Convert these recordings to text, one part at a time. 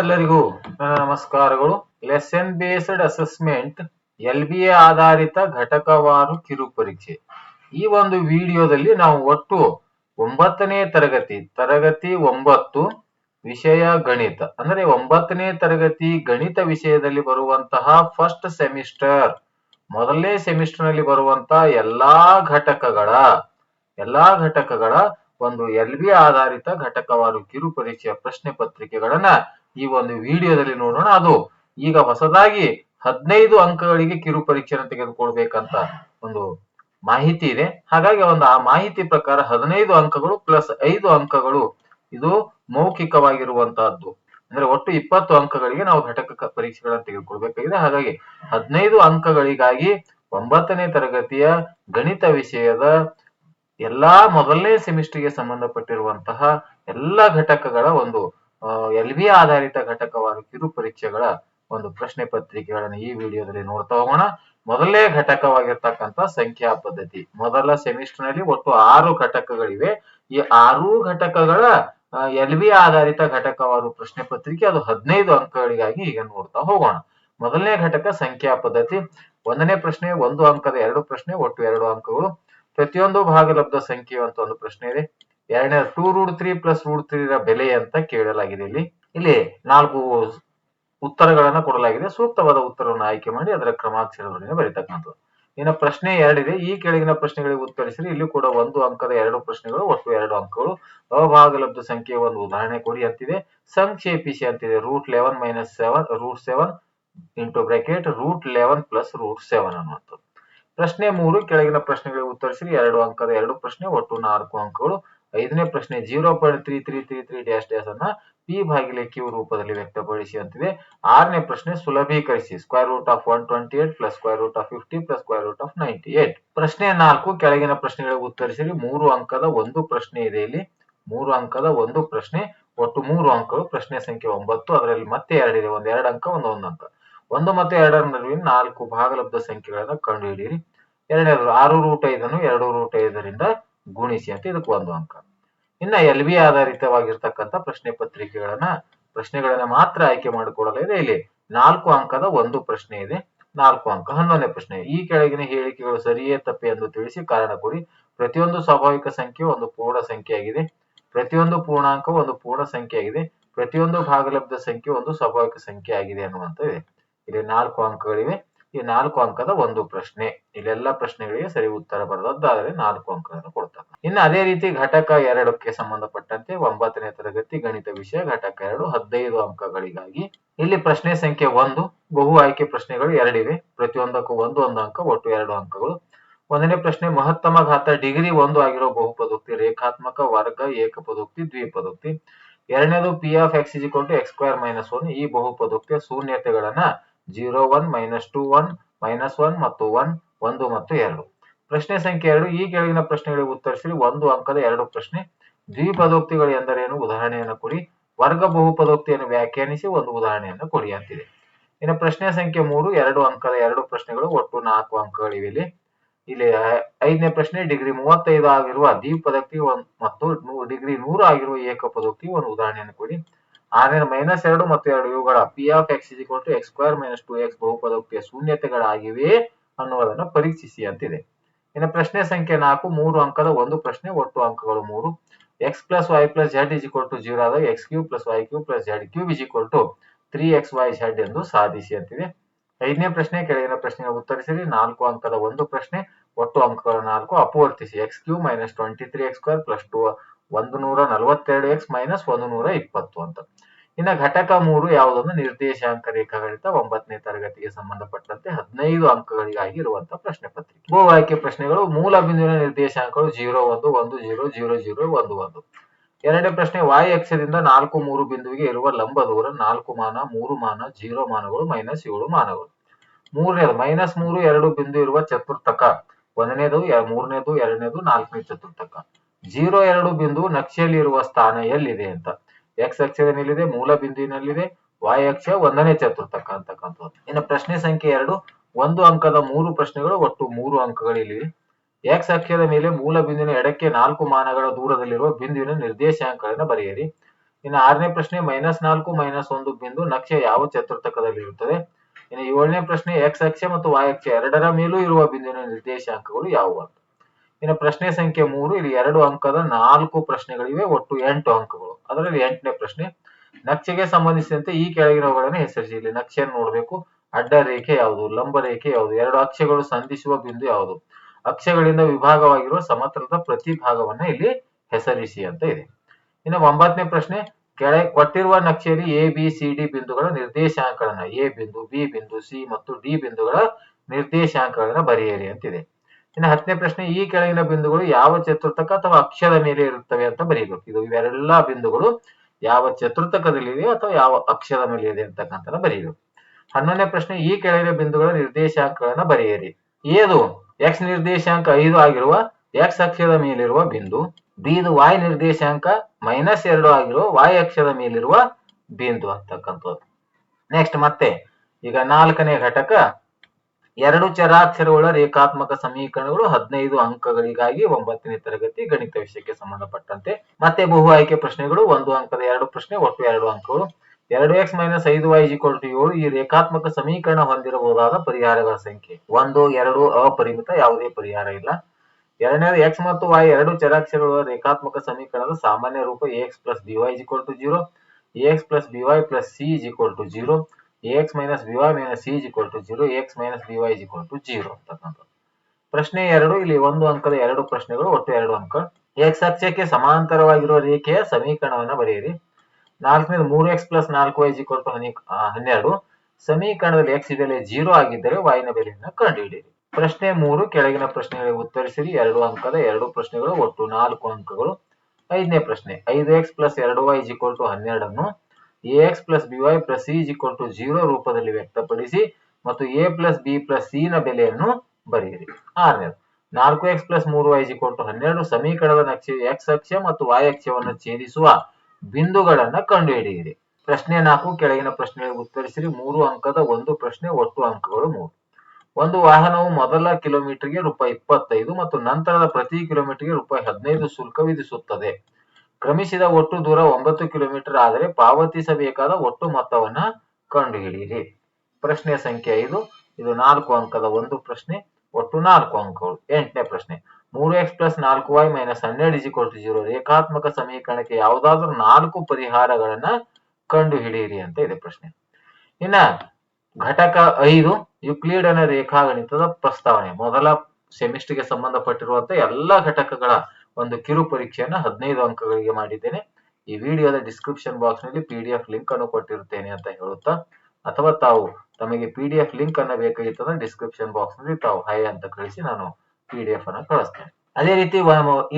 ಎಲ್ಲರಿಗೂ ನಮಸ್ಕಾರಗಳು. Lesson based assessment L B A ಆಧಾರಿತ ಘಟಕವಾರು ಕಿರು ಪರೀಕ್ಷೆ. ಈ ಒಂದು ವಿಡಿಯೋದಲ್ಲಿ ನಾವು ಒಟ್ಟು ಒಂಬತ್ತನೇ ತರಗತಿ ತರಗತಿ ಒಂಬತ್ತು, ವಿಷಯ ಗಣಿತ. ಅಂದ್ರೆ ಒಂಬತ್ತನೇ ತರಗತಿ ಗಣಿತ ವಿಷಯದಲ್ಲಿ ಬರುವಂತಹ ಫಸ್ಟ್ ಸೆಮಿಸ್ಟರ್ ಮೊದಲನೇ ಸೆಮಿಸ್ಟರ್ನಲ್ಲಿ ಬರುವಂತಹ ಎಲ್ಲಾ ಘಟಕಗಳ ಎಲ್ಲಾ ಘಟಕಗಳ ಒಂದು ಎಲ್ ಬಿ ಆಧಾರಿತ ಘಟಕವಾರು ಕಿರು ಪರೀಕ್ಷೆಯ ಪ್ರಶ್ನೆ ಪತ್ರಿಕೆಗಳನ್ನ ಈ ಒಂದು ವಿಡಿಯೋದಲ್ಲಿ ನೋಡೋಣ. ಅದು ಈಗ ಹೊಸದಾಗಿ ಹದಿನೈದು ಅಂಕಗಳಿಗೆ ಕಿರು ಪರೀಕ್ಷೆಯನ್ನು ತೆಗೆದುಕೊಳ್ಬೇಕಂತ ಒಂದು ಮಾಹಿತಿ ಇದೆ. ಹಾಗಾಗಿ ಒಂದು ಆ ಮಾಹಿತಿ ಪ್ರಕಾರ ಹದಿನೈದು ಅಂಕಗಳು ಪ್ಲಸ್ ಐದು ಅಂಕಗಳು ಇದು ಮೌಖಿಕವಾಗಿರುವಂತಹದ್ದು. ಅಂದ್ರೆ ಒಟ್ಟು ಇಪ್ಪತ್ತು ಅಂಕಗಳಿಗೆ ನಾವು ಘಟಕ ಪರೀಕ್ಷೆಗಳನ್ನು ತೆಗೆದುಕೊಳ್ಬೇಕಾಗಿದೆ. ಹಾಗಾಗಿ ಹದಿನೈದು ಅಂಕಗಳಿಗಾಗಿ ಒಂಬತ್ತನೇ ತರಗತಿಯ ಗಣಿತ ವಿಷಯದ ಎಲ್ಲಾ ಮೊದಲನೇ ಸೆಮಿಸ್ಟರ್ಗೆ ಸಂಬಂಧಪಟ್ಟಿರುವಂತಹ ಎಲ್ಲಾ ಘಟಕಗಳ ಒಂದು ಎಲ್ ಬಿ ಆಧಾರಿತ ಘಟಕವಾದ ಕಿರು ಪರೀಕ್ಷೆಗಳ ಒಂದು ಪ್ರಶ್ನೆ ಪತ್ರಿಕೆಗಳನ್ನು ಈ ವಿಡಿಯೋದಲ್ಲಿ ನೋಡ್ತಾ ಹೋಗೋಣ. ಮೊದಲನೇ ಘಟಕವಾಗಿರ್ತಕ್ಕಂಥ ಸಂಖ್ಯಾ ಪದ್ಧತಿ. ಮೊದಲ ಸೆಮಿಸ್ಟರ್ನಲ್ಲಿ ಒಟ್ಟು ಆರು ಘಟಕಗಳಿವೆ. ಈ ಆರು ಘಟಕಗಳ ಎಲ್ ಬಿ ಆಧಾರಿತ ಘಟಕವಾದ ಪ್ರಶ್ನೆ ಪತ್ರಿಕೆ ಅದು ಹದಿನೈದು ಅಂಕಗಳಿಗಾಗಿ ಈಗ ನೋಡ್ತಾ ಹೋಗೋಣ. ಮೊದಲನೇ ಘಟಕ ಸಂಖ್ಯಾ ಪದ್ಧತಿ. ಒಂದನೇ ಪ್ರಶ್ನೆ, ಒಂದು ಅಂಕದ ಎರಡು ಪ್ರಶ್ನೆ, ಒಟ್ಟು ಎರಡು ಅಂಕಗಳು. ಪ್ರತಿಯೊಂದು ಭಾಗಲಬ್ಧ ಸಂಖ್ಯೆ ಅಂತ ಒಂದು ಪ್ರಶ್ನೆ ಇದೆ. ಎರಡನೇ two root three plus root three ರ ಬೆಲೆ ಅಂತ ಕೇಳಲಾಗಿದೆ ಇಲ್ಲಿ. ಇಲ್ಲಿ ನಾಲ್ಕು ಉತ್ತರಗಳನ್ನ ಕೊಡಲಾಗಿದೆ. ಸೂಕ್ತವಾದ ಉತ್ತರವನ್ನು ಆಯ್ಕೆ ಮಾಡಿ ಅದರ ಕ್ರಮಾಕ್ಷರದೊಂದಿಗೆ ಬರೀತಕ್ಕಂಥದ್ದು. ಇನ್ನು ಪ್ರಶ್ನೆ ಎರಡಿದೆ. ಈ ಕೆಳಗಿನ ಪ್ರಶ್ನೆಗಳಿಗೆ ಉತ್ತರಿಸಿರಿ. ಇಲ್ಲಿ ಕೂಡ ಒಂದು ಅಂಕದ ಎರಡು ಪ್ರಶ್ನೆಗಳು, ಒಟ್ಟು ಎರಡು ಅಂಕಗಳು. ಅಭಾಗಲಬ್ಧ ಸಂಖ್ಯೆ ಒಂದು ಉದಾಹರಣೆ ಕೊಡಿ ಅಂತಿದೆ. ಸಂಕ್ಷೇಪಿಸಿ ಅಂತಿದೆ. Root eleven minus seven root seven into bracket root eleven plus root seven ಅನ್ನುವಂಥದ್ದು. ಪ್ರಶ್ನೆ ಮೂರು, ಕೆಳಗಿನ ಪ್ರಶ್ನೆಗಳಿಗೆ ಉತ್ತರಿಸಿ ಎರಡು ಅಂಕದ ಎರಡು ಪ್ರಶ್ನೆ, ಒಟ್ಟು ನಾಲ್ಕು ಅಂಕಗಳು. ಐದನೇ ಪ್ರಶ್ನೆ zero point three three three three dash dash ಅನ್ನ ಪಿ ಭಾಗಿಲೆ ಕ್ಯೂ ರೂಪದಲ್ಲಿ ವ್ಯಕ್ತಪಡಿಸಿ ಅಂತಿದೆ. ಆರನೇ ಪ್ರಶ್ನೆ ಸುಲಭೀಕರಿಸಿ, square root of one twenty eight plus square root of fifty plus square root of ninety eight. ಪ್ರಶ್ನೆ ನಾಲ್ಕು, ಕೆಳಗಿನ ಪ್ರಶ್ನೆಗಳಿಗೆ ಉತ್ತರಿಸಿರಿ. ಮೂರು ಅಂಕದ ಒಂದು ಪ್ರಶ್ನೆ ಇದೆ ಇಲ್ಲಿ. ಮೂರು ಅಂಕದ ಒಂದು ಪ್ರಶ್ನೆ, ಒಟ್ಟು ಮೂರು ಅಂಕಗಳು, ಪ್ರಶ್ನೆ ಸಂಖ್ಯೆ ಒಂಬತ್ತು. ಅದರಲ್ಲಿ ಮತ್ತೆ ಎರಡಿದೆ. ಒಂದು ಎರಡು ಅಂಕ, ಒಂದು ಒಂದು ಅಂಕ. ಒಂದು ಮತ್ತೆ ಎರಡರ ನಡುವಿನ ನಾಲ್ಕು ಭಾಗಲಬ್ಧ ಸಂಖ್ಯೆಗಳನ್ನು ಕಂಡುಹಿಡಿಯಿರಿ. ಎರಡನೇದು ಆರು ರೂಟ್ ಐದನ್ನು ಎರಡು ರೂಟ್ ಐದರಿಂದ ಗುಣಿಸಿ ಅಂತ ಇದಕ್ಕೆ ಒಂದು ಅಂಕ. ಇನ್ನ ಎಲ್ ಬಿ ಆಧಾರಿತವಾಗಿರ್ತಕ್ಕಂಥ ಪ್ರಶ್ನೆ ಪತ್ರಿಕೆಗಳನ್ನ, ಪ್ರಶ್ನೆಗಳನ್ನ ಮಾತ್ರ ಆಯ್ಕೆ ಮಾಡಿಕೊಡಲಿದೆ ಇಲ್ಲಿ ನಾಲ್ಕು ಅಂಕದ ಒಂದು ಪ್ರಶ್ನೆ ಇದೆ. ನಾಲ್ಕು ಅಂಕ, ಹನ್ನೊಂದನೇ ಪ್ರಶ್ನೆ. ಈ ಕೆಳಗಿನ ಹೇಳಿಕೆಗಳು ಸರಿಯೇ ತಪ್ಪೆ ಎಂದು ತಿಳಿಸಿ ಕಾರಣ ಕೊಡಿ. ಪ್ರತಿಯೊಂದು ಸ್ವಾಭಾವಿಕ ಸಂಖ್ಯೆ ಒಂದು ಪೂರ್ಣ ಸಂಖ್ಯೆಯಾಗಿದೆ. ಪ್ರತಿಯೊಂದು ಪೂರ್ಣಾಂಕ ಒಂದು ಪೂರ್ಣ ಸಂಖ್ಯೆಯಾಗಿದೆ. ಪ್ರತಿಯೊಂದು ಭಾಗಲಬ್ಧ ಸಂಖ್ಯೆ ಒಂದು ಸ್ವಾಭಾವಿಕ ಸಂಖ್ಯೆ ಆಗಿದೆ ಇದೆ. ಇಲ್ಲಿ ನಾಲ್ಕು ಅಂಕಗಳಿವೆ. ಈ ನಾಲ್ಕು ಅಂಕದ ಒಂದು ಪ್ರಶ್ನೆ. ಇಲ್ಲೆಲ್ಲ ಪ್ರಶ್ನೆಗಳಿಗೆ ಸರಿ ಉತ್ತರ ಬರೆದದ್ದಾದರೆ ನಾಲ್ಕು ಅಂಕಗಳನ್ನು ಕೊಡ್ತಾರೆ. ಇನ್ನು ಅದೇ ರೀತಿ ಘಟಕ ಎರಡಕ್ಕೆ ಸಂಬಂಧಪಟ್ಟಂತೆ ಒಂಬತ್ತನೇ ತರಗತಿ ಗಣಿತ ವಿಷಯ ಘಟಕ ಎರಡು ಹದಿನೈದು ಅಂಕಗಳಿಗಾಗಿ ಇಲ್ಲಿ ಪ್ರಶ್ನೆ ಸಂಖ್ಯೆ ಒಂದು, ಬಹು ಆಯ್ಕೆ ಪ್ರಶ್ನೆಗಳು ಎರಡಿವೆ. ಪ್ರತಿಯೊಂದಕ್ಕೂ ಒಂದು ಒಂದು ಅಂಕ, ಒಟ್ಟು ಎರಡು ಅಂಕಗಳು. ಒಂದನೇ ಪ್ರಶ್ನೆ, ಮಹತ್ತಮ ಘಾತ ಡಿಗ್ರಿ ಒಂದು ಆಗಿರೋ ಬಹುಪದೋಕ್ತಿ ರೇಖಾತ್ಮಕ ವರ್ಗ ಏಕಪದೋಕ್ತಿ ದ್ವಿಪದೋಕ್ತಿ. ಎರಡನೇದು ಪಿ ಆಫ್ ಎಕ್ಸ್ ಇಜಿಕೊಂಡು ಎಕ್ಸ್ ಸ್ಕ್ವೇರ್ ಮೈನಸ್ ಒನ್ ಈ ಬಹುಪದೋಕ್ತಿಯ ಶೂನ್ಯತೆಗಳನ್ನ zero one minus two one minus one ಮತ್ತು ಒನ್ ಒಂದು ಮತ್ತು ಎರಡು. ಪ್ರಶ್ನೆ ಸಂಖ್ಯೆ ಎರಡು. ಈ ಕೆಳಗಿನ ಪ್ರಶ್ನೆಗಳಿಗೆ ಉತ್ತರಿಸಿ ಒಂದು ಅಂಕದ ಎರಡು ಪ್ರಶ್ನೆ. ದ್ವಿಪದೋಕ್ತಿಗಳು ಎಂದರೇನು? ಉದಾಹರಣೆಯನ್ನು ಕೊಡಿ. ವರ್ಗ ಬಹುಪದೋಕ್ತಿಯನ್ನು ವ್ಯಾಖ್ಯಾನಿಸಿ ಒಂದು ಉದಾಹರಣೆಯನ್ನು ಕೊಡಿ ಅಂತಿದೆ. ಇನ್ನು ಪ್ರಶ್ನೆ ಸಂಖ್ಯೆ ಮೂರು. ಎರಡು ಅಂಕದ ಎರಡು ಪ್ರಶ್ನೆಗಳು. ಒಟ್ಟು ನಾಲ್ಕು ಅಂಕಗಳಿವೆ ಇಲ್ಲಿ. ಇಲ್ಲಿ ಐದನೇ ಪ್ರಶ್ನೆ, ಡಿಗ್ರಿ ಮೂವತ್ತೈದು ಆಗಿರುವ ದ್ವಿಪದೋಕ್ತಿ ಒಂದು ಮತ್ತು ಡಿಗ್ರಿ ನೂರು ಆಗಿರುವ ಏಕಪದೋಕ್ತಿ ಒಂದು ಉದಾಹರಣೆಯನ್ನು ಕೊಡಿ. ಆರನೇ ಮೈನಸ್ ಎರಡು ಮತ್ತು ಎರಡು ಇವುಗಳ P of X to X square minus two X ಬಹುಪದೋಕ್ತಿಯ ಶೂನ್ಯತೆಗಳಾಗಿವೆ ಅನ್ನುವುದನ್ನು ಪರೀಕ್ಷಿಸಿ ಅಂತಿದೆ. ಇನ್ನು ಪ್ರಶ್ನೆ ಸಂಖ್ಯೆ ನಾಲ್ಕು, ಮೂರು ಅಂಕದ ಒಂದು ಪ್ರಶ್ನೆ, ಒಟ್ಟು ಅಂಕಗಳು ಮೂರು. X plus Y plus Z is to zero ಆದಾಗ X cube plus Y cube plus Z cube is to three X Y Z ಎಂದು ಸಾಧಿಸಿ ಅಂತಿದೆ. ಐದನೇ ಪ್ರಶ್ನೆ, ಕೆಳಗಿನ ಪ್ರಶ್ನೆಗೆ ಉತ್ತರಿಸಿರಿ. ನಾಲ್ಕು ಅಂಕದ ಒಂದು ಪ್ರಶ್ನೆ, ಒಟ್ಟು ಅಂಕಗಳ ನಾಲ್ಕು. ಅಪವರ್ತಿಸಿ X cube minus twenty three X square plus two ಒಂದು ನೂರ ನಲವತ್ತೆರಡು ಎಕ್ಸ್ ಮೈನಸ್ ಒಂದು ನೂರ ಇಪ್ಪತ್ತು ಅಂತ. ಇನ್ನ ಘಟಕ ಮೂರು ಯಾವುದೊಂದು ನಿರ್ದೇಶಾಂಕ ರೇಖಾಗಣಿತ ಒಂಬತ್ತನೇ ತರಗತಿಗೆ ಸಂಬಂಧಪಟ್ಟಂತೆ ಹದಿನೈದು ಅಂಕಗಳಿಗಾಗಿ ಇರುವಂತಹ ಪ್ರಶ್ನೆ ಪತ್ರಿಕೆ. ಭೂ ಆಯ್ಕೆ ಪ್ರಶ್ನೆಗಳು ಮೂಲ ಬಿಂದುವಿನ ನಿರ್ದೇಶಾಂಕಗಳು ಜೀರೋ ಒಂದು ಒಂದು ಜೀರೋ ಜೀರೋ ಜೀರೋ ಒಂದು ಒಂದು. ಎರಡನೇ ಪ್ರಶ್ನೆ ವಾಯು ಅಕ್ಷದಿಂದ ನಾಲ್ಕು ಮೂರು ಬಿಂದುವಿಗೆ ಇರುವ ಲಂಬ ದೂರ ನಾಲ್ಕು ಮಾನ, ಮೂರು ಮಾನ ಜೀರೋ ಮಾನಗಳು ಮೈನಸ್ ಏಳು ಮಾನಗಳು. ಮೂರನೇದು ಮೈನಸ್ ಮೂರು ಎರಡು ಬಿಂದು ಇರುವ ಚತುರ್ಥಕ. ಒಂದನೇದು ಮೂರನೇದು, ಎರಡನೇದು ನಾಲ್ಕನೇ ಚತುರ್ಥಕ. ಜೀರೋ ಎರಡು ಬಿಂದು ನಕ್ಷೆಯಲ್ಲಿರುವ ಸ್ಥಾನ ಎಲ್ಲಿದೆ ಅಂತ. ಎಕ್ಸ್ ಅಕ್ಷದಲ್ಲಿದೆ ಮೂಲ ಬಿಂದುವಿನಲ್ಲಿದೆ ವಾಯು ಅಕ್ಷ ಒಂದನೇ ಚತುರ್ಥಕ ಅಂತಕ್ಕಂಥದ್ದು. ಇನ್ನು ಪ್ರಶ್ನೆ ಸಂಖ್ಯೆ ಎರಡು, ಒಂದು ಅಂಕದ ಮೂರು ಪ್ರಶ್ನೆಗಳು ಒಟ್ಟು ಮೂರು ಅಂಕಗಳಿವೆ ಎಕ್ಸ್ ಅಕ್ಷದ ಮೇಲೆ ಮೂಲ ಬಿಂದುವಿನ ಎಡಕ್ಕೆ ನಾಲ್ಕು ಮಾನಗಳ ದೂರದಲ್ಲಿರುವ ಬಿಂದುವಿನ ನಿರ್ದೇಶಾಂಕಗಳನ್ನು ಬರೆಯಿರಿ. ಇನ್ನು ಆರನೇ ಪ್ರಶ್ನೆ ಮೈನಸ್ ನಾಲ್ಕು ಮೈನಸ್ ಒಂದು ಬಿಂದು ನಕ್ಷೆ ಯಾವ ಚತುರ್ಥಕದಲ್ಲಿ ಇರುತ್ತದೆ ಇನ್ನು ಏಳನೇ ಪ್ರಶ್ನೆ ಎಕ್ಸ್ ಅಕ್ಷ ಮತ್ತು ವಾಯ್ ಅಕ್ಷ ಎರಡರ ಮೇಲೂ ಇರುವ ಬಿಂದುವಿನ ನಿರ್ದೇಶಾಂಕಗಳು ಯಾವುವು ಇನ್ನು ಪ್ರಶ್ನೆ ಸಂಖ್ಯೆ ಮೂರು, ಇಲ್ಲಿ ಎರಡು ಅಂಕದ ನಾಲ್ಕು ಪ್ರಶ್ನೆಗಳಿವೆ, ಒಟ್ಟು ಎಂಟು ಅಂಕಗಳು. ಅದರಲ್ಲಿ ಎಂಟನೇ ಪ್ರಶ್ನೆ, ನಕ್ಷೆಗೆ ಸಂಬಂಧಿಸಿದಂತೆ ಈ ಕೆಳಗಿನವುಗಳನ್ನು ಹೆಸರಿಸಿ. ಇಲ್ಲಿ ನಕ್ಷೆಯನ್ನು ನೋಡಬೇಕು. ಅಡ್ಡ ರೇಖೆ ಯಾವುದು? ಲಂಬ ರೇಖೆ ಯಾವುದು? ಎರಡು ಅಕ್ಷಗಳು ಸಂಧಿಸುವ ಬಿಂದು ಯಾವುದು? ಅಕ್ಷಗಳಿಂದ ವಿಭಾಗವಾಗಿರುವ ಸಮತಲದ ಪ್ರತಿ ಭಾಗವನ್ನ ಇಲ್ಲಿ ಹೆಸರಿಸಿ ಅಂತ ಇದೆ. ಇನ್ನು ಒಂಬತ್ತನೇ ಪ್ರಶ್ನೆ, ಕೆಳ ಕೊಟ್ಟಿರುವ ನಕ್ಷೆಯಲ್ಲಿ ಎ ಬಿ ಸಿ ಡಿ ಬಿಂದುಗಳ ನಿರ್ದೇಶಾಂಕಗಳನ್ನ ಎ ಬಿಂದು ಬಿ ಬಿಂದು ಸಿ ಮತ್ತು ಡಿ ಬಿಂದುಗಳ ನಿರ್ದೇಶಾಂಕಗಳನ್ನ ಬರೆಯಿರಿ ಅಂತಿದೆ ಇನ್ನು ಹತ್ತನೇ ಪ್ರಶ್ನೆ, ಈ ಕೆಳಗಿನ ಬಿಂದುಗಳು ಯಾವ ಚತುರ್ಥಕ ಅಥವಾ ಅಕ್ಷದ ಮೇಲೆ ಇರುತ್ತವೆ ಅಂತ ಬರೀಬೇಕು. ಇದು ಇವೆಲ್ಲ ಬಿಂದುಗಳು ಯಾವ ಚತುರ್ಥಕದಲ್ಲಿದೆ ಅಥವಾ ಯಾವ ಅಕ್ಷದ ಮೇಲೆ ಇದೆ ಅಂತಕ್ಕಂಥ ಬರೀಬೇಕು. ಹನ್ನೊಂದನೇ ಪ್ರಶ್ನೆ, ಈ ಕೆಳಗಿನ ಬಿಂದುಗಳ ನಿರ್ದೇಶಾಂಕಗಳನ್ನ ಬರೆಯಿರಿ. ಏದು? ಎಕ್ಸ್ ನಿರ್ದೇಶಾಂಕ ಐದು ಆಗಿರುವ ಎಕ್ಸ್ ಅಕ್ಷದ ಮೇಲಿರುವ ಬಿಂದು ಬಿದು ವಾಯ್ ನಿರ್ದೇಶಾಂಕ ಮೈನಸ್ ಎರಡು ಆಗಿರುವ ವಾಯ್ ಅಕ್ಷದ ಮೇಲಿರುವ ಬಿಂದು ಅಂತಕ್ಕಂಥದ್ದು. ನೆಕ್ಸ್ಟ್ ಮತ್ತೆ, ಈಗ ನಾಲ್ಕನೇ ಘಟಕ ಎರಡು ಚರಾಕ್ಷರಗಳ ರೇಖಾತ್ಮಕ ಸಮೀಕರಣಗಳು ಹದಿನೈದು ಅಂಕಗಳಿಗಾಗಿ ಒಂಬತ್ತನೇ ತರಗತಿ ಗಣಿತ ವಿಷಯಕ್ಕೆ ಸಂಬಂಧಪಟ್ಟಂತೆ. ಮತ್ತೆ ಬಹು ಆಯ್ಕೆ ಪ್ರಶ್ನೆಗಳು, ಒಂದು ಅಂಕದ ಎರಡು ಪ್ರಶ್ನೆ, ಒಟ್ಟು ಎರಡು ಅಂಕಗಳು. ಎರಡು ಎಕ್ಸ್ ಮೈನಸ್ ಐದು ವೈ ಇಕ್ವಲ್ ಟು ಏಳು ಈ ರೇಖಾತ್ಮಕ ಸಮೀಕರಣ ಹೊಂದಿರಬಹುದಾದ ಪರಿಹಾರಗಳ ಸಂಖ್ಯೆ. ಒಂದು, ಎರಡು ಅಪರಿಮಿತ, ಯಾವುದೇ ಪರಿಹಾರ ಇಲ್ಲ. ಎರಡನೇದು ಎಕ್ಸ್ ಮತ್ತು ವೈ ಎರಡು ಚರಾಕ್ಷರಗಳ ರೇಖಾತ್ಮಕ ಸಮೀಕರಣದ ಸಾಮಾನ್ಯ ರೂಪ X plus B Y equal to zero, X plus B Y plus C equal to zero. X minus B Y minus C equal to zero X minus B Y equal to zero ಅಂತಕ್ಕಂಥದ್ದು. ಪ್ರಶ್ನೆ ಎರಡು, ಇಲ್ಲಿ ಒಂದು ಅಂಕದ ಎರಡು ಪ್ರಶ್ನೆಗಳು, ಒಟ್ಟು ಎರಡು ಅಂಕ. ಎಕ್ಸ್ ಅಕ್ಷಕ್ಕೆ ಸಮಾಂತರವಾಗಿರುವ ರೇಖೆಯ ಸಮೀಕರಣವನ್ನು ಬರೆಯಿರಿ. ನಾಲ್ಕನೇದು ಮೂರು ಎಕ್ಸ್ ಪ್ಲಸ್ ನಾಲ್ಕು ವೈ ಇಕ್ವಲ್ ಟು ಹನ್ನೆರಡು. ಸಮೀಕರಣದಲ್ಲಿ ಎಕ್ಸ್ ಬೆಲೆ ಜೀರೋ ಆಗಿದ್ದರೆ ವಾಯಿನ ಬೆಲೆಯನ್ನು ಕಂಡುಹಿಡಿಯಿರಿ. ಪ್ರಶ್ನೆ ಮೂರು, ಕೆಳಗಿನ ಪ್ರಶ್ನೆಗಳಿಗೆ ಉತ್ತರಿಸಿರಿ. ಎರಡು ಅಂಕದ ಎರಡು ಪ್ರಶ್ನೆಗಳು, ಒಟ್ಟು ನಾಲ್ಕು ಅಂಕಗಳು. ಐದನೇ ಪ್ರಶ್ನೆ, ಐದು ಎಕ್ಸ್ ಪ್ಲಸ್ ಎರಡು Y equal to ಹನ್ನೆರಡನ್ನು X plus B Y plus C equal to zero ರೂಪದಲ್ಲಿ ವ್ಯಕ್ತಪಡಿಸಿ ಮತ್ತು A plus B plus C ನ ಬೆಲೆಯನ್ನು ಬರೆಯಿರಿ. ಆರನೇದು ನಾಲ್ಕು ಎಕ್ಸ್ ಪ್ಲಸ್ ಮೂರು ವೈ ಈಕ್ವಲ್ ಟು ಹನ್ನೆರಡು ಸಮೀಕರಣದ ನಕ್ಷೆ ಎಕ್ಸ್ ಅಕ್ಷ ಮತ್ತು ವೈ ಅಕ್ಷವನ್ನು ಛೇದಿಸುವ ಬಿಂದುಗಳನ್ನ ಕಂಡುಹಿಡಿಯಿರಿ. ಪ್ರಶ್ನೆ ನಾಲ್ಕು, ಕೆಳಗಿನ ಪ್ರಶ್ನೆಗಳಿಗೆ ಉತ್ತರಿಸಿರಿ. ಮೂರು ಅಂಕದ ಒಂದು ಪ್ರಶ್ನೆ, ಒಟ್ಟು ಅಂಕಗಳು ಮೂರು. ಒಂದು ವಾಹನವು ಮೊದಲ ಕಿಲೋಮೀಟರ್ಗೆ ರೂಪಾಯಿ ಇಪ್ಪತ್ತೈದು ಮತ್ತು ನಂತರದ ಪ್ರತಿ ಕಿಲೋಮೀಟರ್ಗೆ ರೂಪಾಯಿ ಹದಿನೈದು ಶುಲ್ಕ ವಿಧಿಸುತ್ತದೆ. ಕ್ರಮಿಸಿದ ಒಟ್ಟು ದೂರ ಒಂಬತ್ತು ಕಿಲೋಮೀಟರ್ ಆದರೆ ಪಾವತಿಸಬೇಕಾದ ಒಟ್ಟು ಮೊತ್ತವನ್ನ ಕಂಡುಹಿಡಿಯಿರಿ. ಪ್ರಶ್ನೆ ಸಂಖ್ಯೆ ಐದು. ಇದು ನಾಲ್ಕು ಅಂಕದ ಒಂದು ಪ್ರಶ್ನೆ, ಒಟ್ಟು ನಾಲ್ಕು ಅಂಕಗಳು. ಎಂಟನೇ ಪ್ರಶ್ನೆ. ಮೂರು ಎಕ್ಸ್ ಪ್ಲಸ್ ನಾಲ್ಕು ವೈ ಮೈನಸ್ ಹನ್ನೆರಡು ಇಜಿ ಕೊಟ್ಟು ಜೀರೋ ರೇಖಾತ್ಮಕ ಸಮೀಕರಣಕ್ಕೆ ಯಾವುದಾದ್ರೂ ನಾಲ್ಕು ಪರಿಹಾರಗಳನ್ನ ಕಂಡುಹಿಡಿಯಿರಿ ಅಂತ ಇದೆ ಪ್ರಶ್ನೆ. ಇನ್ನ ಘಟಕ ಐದು, ಯುಕ್ಲಿಡನ ರೇಖಾಗಣಿತದ ಪ್ರಸ್ತಾವನೆ. ಮೊದಲ ಸೆಮಿಸ್ಟರ್ಗೆ ಸಂಬಂಧಪಟ್ಟಿರುವಂತ ಎಲ್ಲಾ ಘಟಕಗಳ ಒಂದು ಕಿರು ಪರೀಕ್ಷೆಯನ್ನ ಹದಿನೈದು ಅಂಕಗಳಿಗೆ ಮಾಡಿದ್ದೇನೆ. ಈ ವಿಡಿಯೋದ ಡಿಸ್ಕ್ರಿಪ್ಷನ್ ಬಾಕ್ಸ್ನಲ್ಲಿ ಪಿ ಡಿ ಎಫ್ ಲಿಂಕ್ ಅನ್ನು ಕೊಟ್ಟಿರುತ್ತೇನೆ ಅಂತ ಹೇಳುತ್ತಾ, ಅಥವಾ ತಾವು ತಮಗೆ ಪಿ ಡಿ ಎಫ್ ಲಿಂಕ್ ಅನ್ನ ಬೇಕಾಗಿತ್ತಂದ್ರೆ ಡಿಸ್ಕ್ರಿಪ್ಷನ್ ಬಾಕ್ಸ್ನಲ್ಲಿ ತಾವು ಹೈ ಅಂತ ಕಳಿಸಿ ನಾನು ಪಿ ಡಿ ಎಫ್ ಅನ್ನ ಕಳಿಸ್ತೇನೆ. ಅದೇ ರೀತಿ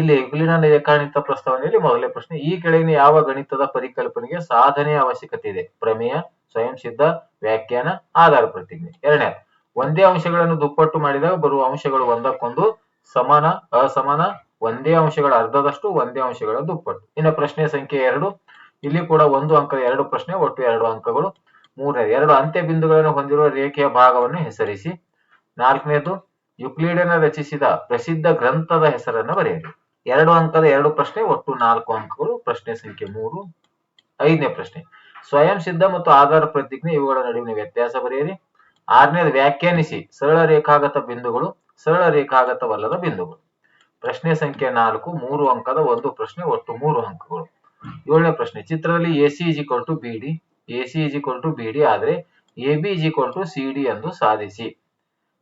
ಇಲ್ಲಿ ವಿಲೀನ ಏಕಾಣಿತ ಪ್ರಸ್ತಾವನೆಯಲ್ಲಿ ಮೊದಲೇ ಪ್ರಶ್ನೆ, ಈ ಕೆಳಗಿನ ಯಾವ ಗಣಿತದ ಪರಿಕಲ್ಪನೆಗೆ ಸಾಧನೆಯ ಅವಶ್ಯಕತೆ ಇದೆ? ಪ್ರಮೇಯ, ಸ್ವಯಂ ಸಿದ್ಧ, ವ್ಯಾಖ್ಯಾನ, ಆಧಾರ ಪ್ರತಿಜ್ಞೆ. ಎರಡನೇ, ಒಂದೇ ಅಂಶಗಳನ್ನು ದುಪ್ಪಟ್ಟು ಮಾಡಿದಾಗ ಬರುವ ಅಂಶಗಳು ಒಂದಕ್ಕೊಂದು, ಸಮಾನ, ಅಸಮಾನ ಒಂದೇ ಅಂಶಗಳ ಅರ್ಧದಷ್ಟು ಒಂದೇ ಅಂಶಗಳ ದುಪ್ಪಟ್ಟು. ಇನ್ನು ಪ್ರಶ್ನೆ ಸಂಖ್ಯೆ ಎರಡು. ಇಲ್ಲಿ ಕೂಡ ಒಂದು ಅಂಕದ ಎರಡು ಪ್ರಶ್ನೆ, ಒಟ್ಟು ಎರಡು ಅಂಕಗಳು. ಮೂರನೇ, ಎರಡು ಅಂತ್ಯ ಬಿಂದುಗಳನ್ನು ಹೊಂದಿರುವ ರೇಖೆಯ ಭಾಗವನ್ನು ಹೆಸರಿಸಿ. ನಾಲ್ಕನೇದು ಯುಕ್ಲಿಡನ ರಚಿಸಿದ ಪ್ರಸಿದ್ಧ ಗ್ರಂಥದ ಹೆಸರನ್ನು ಬರೆಯಿರಿ. ಎರಡು ಅಂಕದ ಎರಡು ಪ್ರಶ್ನೆ, ಒಟ್ಟು ನಾಲ್ಕು ಅಂಕಗಳು. ಪ್ರಶ್ನೆ ಸಂಖ್ಯೆ ಮೂರು. ಐದನೇ ಪ್ರಶ್ನೆ. ಸ್ವಯಂ ಸಿದ್ಧ ಮತ್ತು ಆಧಾರ ಪ್ರತಿಜ್ಞೆ, ಇವುಗಳ ನಡುವಿನ ವ್ಯತ್ಯಾಸ ಬರೆಯಿರಿ. ಆರನೇದು, ವ್ಯಾಖ್ಯಾನಿಸಿ ಸರಳ ರೇಖಾಗತ ಬಿಂದುಗಳು. ಸರಳ ರೇಖಾಗತವಲ್ಲದ ಬಿಂದುಗಳು. ಪ್ರಶ್ನೆ ಸಂಖ್ಯೆ ನಾಲ್ಕು, ಮೂರು ಅಂಕದ ಒಂದು ಪ್ರಶ್ನೆ, ಒಟ್ಟು ಮೂರು ಅಂಕಗಳು. ಏಳನೇ ಪ್ರಶ್ನೆ, ಚಿತ್ರದಲ್ಲಿ A C is equal to B D A C is equal to B D ಆದರೆ A B is equal to C D ಎಂದು ಸಾಧಿಸಿ.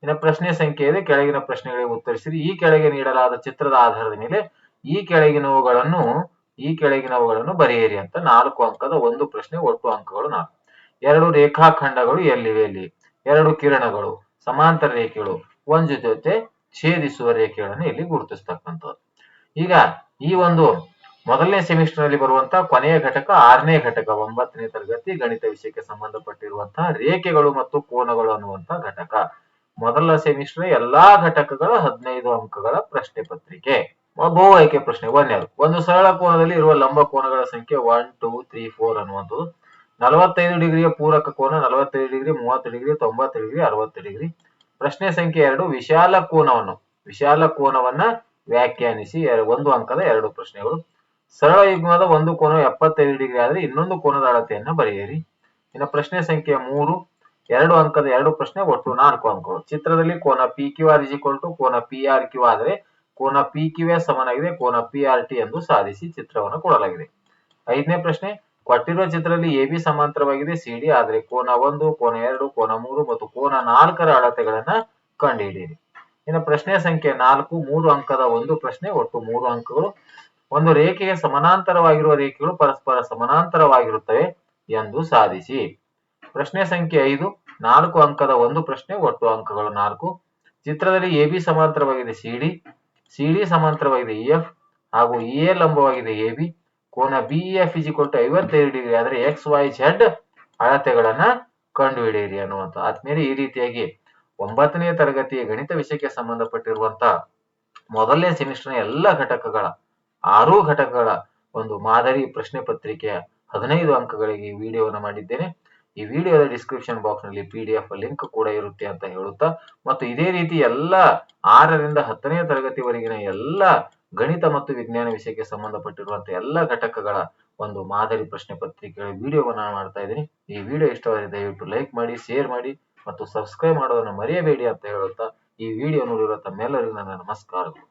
ಇನ್ನು ಪ್ರಶ್ನೆ ಸಂಖ್ಯೆ ಇದೆ, ಕೆಳಗಿನ ಪ್ರಶ್ನೆಗಳಿಗೆ ಉತ್ತರಿಸಿರಿ. ಈ ಕೆಳಗೆ ನೀಡಲಾದ ಚಿತ್ರದ ಆಧಾರದ ಮೇಲೆ ಈ ಕೆಳಗಿನವುಗಳನ್ನು ಈ ಕೆಳಗಿನವುಗಳನ್ನು ಬರೆಯಿರಿ ಅಂತ ನಾಲ್ಕು ಅಂಕದ ಒಂದು ಪ್ರಶ್ನೆ, ಒಟ್ಟು ಅಂಕಗಳು ನಾಲ್ಕು. ಎರಡು ರೇಖಾಖಂಡಗಳು ಎಲ್ಲಿವೆ ಇಲ್ಲಿ ಎರಡು ಕಿರಣಗಳು, ಸಮಾಂತರ ರೇಖೆಗಳು, ಒಂದು ಜೊತೆ ಛೇದಿಸುವ ರೇಖೆಗಳನ್ನು ಇಲ್ಲಿ ಗುರುತಿಸ್ತಕ್ಕಂಥದ್ದು. ಈಗ ಈ ಒಂದು ಮೊದಲನೇ ಸೆಮಿಸ್ಟರ್ ಅಲ್ಲಿ ಬರುವಂತಹ ಕೊನೆಯ ಘಟಕ, ಆರನೇ ಘಟಕ, ಒಂಬತ್ತನೇ ತರಗತಿ ಗಣಿತ ವಿಷಯಕ್ಕೆ ಸಂಬಂಧಪಟ್ಟಿರುವಂತಹ ರೇಖೆಗಳು ಮತ್ತು ಕೋನಗಳು ಅನ್ನುವಂತಹ ಘಟಕ. ಮೊದಲ ಸೆಮಿಸ್ಟರ್ ಎಲ್ಲಾ ಘಟಕಗಳ ಹದಿನೈದು ಅಂಕಗಳ ಪ್ರಶ್ನೆ ಪತ್ರಿಕೆ. ಬಹು ಆಯ್ಕೆ ಪ್ರಶ್ನೆ ಒಂದನೇದು. ಒಂದು ಸರಳ ಕೋನದಲ್ಲಿ ಇರುವ ಲಂಬ ಕೋನಗಳ ಸಂಖ್ಯೆ ಒನ್ ಟೂ ತ್ರೀ ಫೋರ್ ಅನ್ನುವಂಥದ್ದು. ನಲವತ್ತೈದು ಡಿಗ್ರಿಯ ಪೂರಕ ಕೋನ ನಲವತ್ತೈದು ಡಿಗ್ರಿ, ಮೂವತ್ತು ಡಿಗ್ರಿ, ತೊಂಬತ್ತು ಡಿಗ್ರಿ, ಅರವತ್ತು ಡಿಗ್ರಿ. ಪ್ರಶ್ನೆ ಸಂಖ್ಯೆ ಎರಡು, ವಿಶಾಲ ಕೋನವನ್ನು. ವಿಶಾಲ ಕೋನವನ್ನ ವ್ಯಾಖ್ಯಾನಿಸಿ. ಒಂದು ಅಂಕದ ಎರಡು ಪ್ರಶ್ನೆಗಳು. ಸರಳ ಯುಗ್ಮದ ಒಂದು ಕೋನ ಎಪ್ಪತ್ತೈದು ಡಿಗ್ರಿ ಆದ್ರೆ ಇನ್ನೊಂದು ಕೋನದ ಅಳತೆಯನ್ನ ಬರೆಯಿರಿ. ಇನ್ನು ಪ್ರಶ್ನೆ ಸಂಖ್ಯೆ ಮೂರು, ಎರಡು ಅಂಕದ ಎರಡು ಪ್ರಶ್ನೆ ಒಟ್ಟು ನಾಲ್ಕು ಅಂಕಗಳು. ಚಿತ್ರದಲ್ಲಿ ಕೋನ ಪಿ ಕ್ಯೂ ಆರ್ ಟು ಕೋನ ಪಿ ಆರ್ ಕ್ಯೂ ಆದ್ರೆ ಕೋನ ಪಿ ಕ್ಯೂ ಸಮನಾಗಿದೆ, ಕೋನ ಪಿ ಆರ್ ಟಿ ಎಂದು ಸಾಧಿಸಿ ಚಿತ್ರವನ್ನು ಕೊಡಲಾಗಿದೆ. ಐದನೇ ಪ್ರಶ್ನೆ ಕೊಟ್ಟಿರುವ ಚಿತ್ರದಲ್ಲಿ ಎ ಬಿ ಸಮಾಂತರವಾಗಿದೆ, ಸಿ ಡಿ ಆದ್ರೆ ಕೋನ ಒಂದು, ಕೋನ ಎರಡು, ಕೋನ ಮೂರು ಮತ್ತು ಕೋನ ನಾಲ್ಕರ ಅಳತೆಗಳನ್ನ ಕಂಡುಹಿಡಿಯಿರಿ ಇನ್ನು ಪ್ರಶ್ನೆ ಸಂಖ್ಯೆ ನಾಲ್ಕು, ಮೂರು ಅಂಕದ ಒಂದು ಪ್ರಶ್ನೆ, ಒಟ್ಟು ಮೂರು ಅಂಕಗಳು. ಒಂದು ರೇಖೆಗೆ ಸಮಾನಾಂತರವಾಗಿರುವ ರೇಖೆಗಳು ಪರಸ್ಪರ ಸಮಾನಾಂತರವಾಗಿರುತ್ತವೆ ಎಂದು ಸಾಧಿಸಿ. ಪ್ರಶ್ನೆ ಸಂಖ್ಯೆ ಐದು, ನಾಲ್ಕು ಅಂಕದ ಒಂದು ಪ್ರಶ್ನೆ, ಒಟ್ಟು ಅಂಕಗಳು ನಾಲ್ಕು. ಚಿತ್ರದಲ್ಲಿ ಎ ಬಿ ಸಮಾಂತರವಾಗಿದೆ, ಸಿ ಡಿ ಸಿ ಡಿ ಸಮಾಂತರವಾಗಿದೆ, ಎಫ್ ಹಾಗೂ ಎ ಲಂಬವಾಗಿದೆ, ಎ ಬಿ. ಕೋನ ಬಿ ಎಫ್ ಇಸ್ ಕೊಟ್ಟು ಐವತ್ತೈದು ಡಿಗ್ರಿ ಆದ್ರೆ ಎಕ್ಸ್ ವೈ ಝೆಡ್ ಅಳತೆಗಳನ್ನ ಕಂಡುಹಿಡಿಯಿರಿ ಅನ್ನುವಂತ. ಆದ್ಮೇಲೆ ಈ ರೀತಿಯಾಗಿ ಒಂಬತ್ತನೇ ತರಗತಿಯ ಗಣಿತ ವಿಷಯಕ್ಕೆ ಸಂಬಂಧಪಟ್ಟಿರುವಂತ ಮೊದಲನೇ ಸೆಮಿಸ್ಟರ್ನ ಎಲ್ಲ ಘಟಕಗಳ, ಆರು ಘಟಕಗಳ ಒಂದು ಮಾದರಿ ಪ್ರಶ್ನೆ ಪತ್ರಿಕೆಯ ಹದಿನೈದು ಅಂಕಗಳಿಗೆ ಈ ವಿಡಿಯೋವನ್ನು ಮಾಡಿದ್ದೇನೆ. ಈ ವಿಡಿಯೋದ ಡಿಸ್ಕ್ರಿಪ್ಷನ್ ಬಾಕ್ಸ್ನಲ್ಲಿ ಪಿ ಡಿ ಎಫ್ ಲಿಂಕ್ ಕೂಡ ಇರುತ್ತೆ ಅಂತ ಹೇಳುತ್ತಾ, ಮತ್ತು ಇದೇ ರೀತಿ ಎಲ್ಲ ಆರರಿಂದ ಹತ್ತನೇ ತರಗತಿವರೆಗಿನ ಎಲ್ಲ ಗಣಿತ ಮತ್ತು ವಿಜ್ಞಾನ ವಿಷಯಕ್ಕೆ ಸಂಬಂಧಪಟ್ಟಿರುವಂತಹ ಎಲ್ಲ ಘಟಕಗಳ ಒಂದು ಮಾದರಿ ಪ್ರಶ್ನೆ ಪತ್ರಿಕೆಗಳ ನಾನು ಮಾಡ್ತಾ ಇದ್ದೀನಿ. ಈ ವಿಡಿಯೋ ಇಷ್ಟವಾದರೆ ದಯವಿಟ್ಟು ಲೈಕ್ ಮಾಡಿ ಶೇರ್ ಮಾಡಿ ಮತ್ತು ಸಬ್ಸ್ಕ್ರೈಬ್ ಮಾಡೋದನ್ನು ಮರೆಯಬೇಡಿ ಅಂತ ಹೇಳುತ್ತಾ ಈ ವಿಡಿಯೋ ನೋಡಿರೋ ತಮ್ಮೆಲ್ಲರಿಗೂ ನನ್ನ ನಮಸ್ಕಾರಗಳು.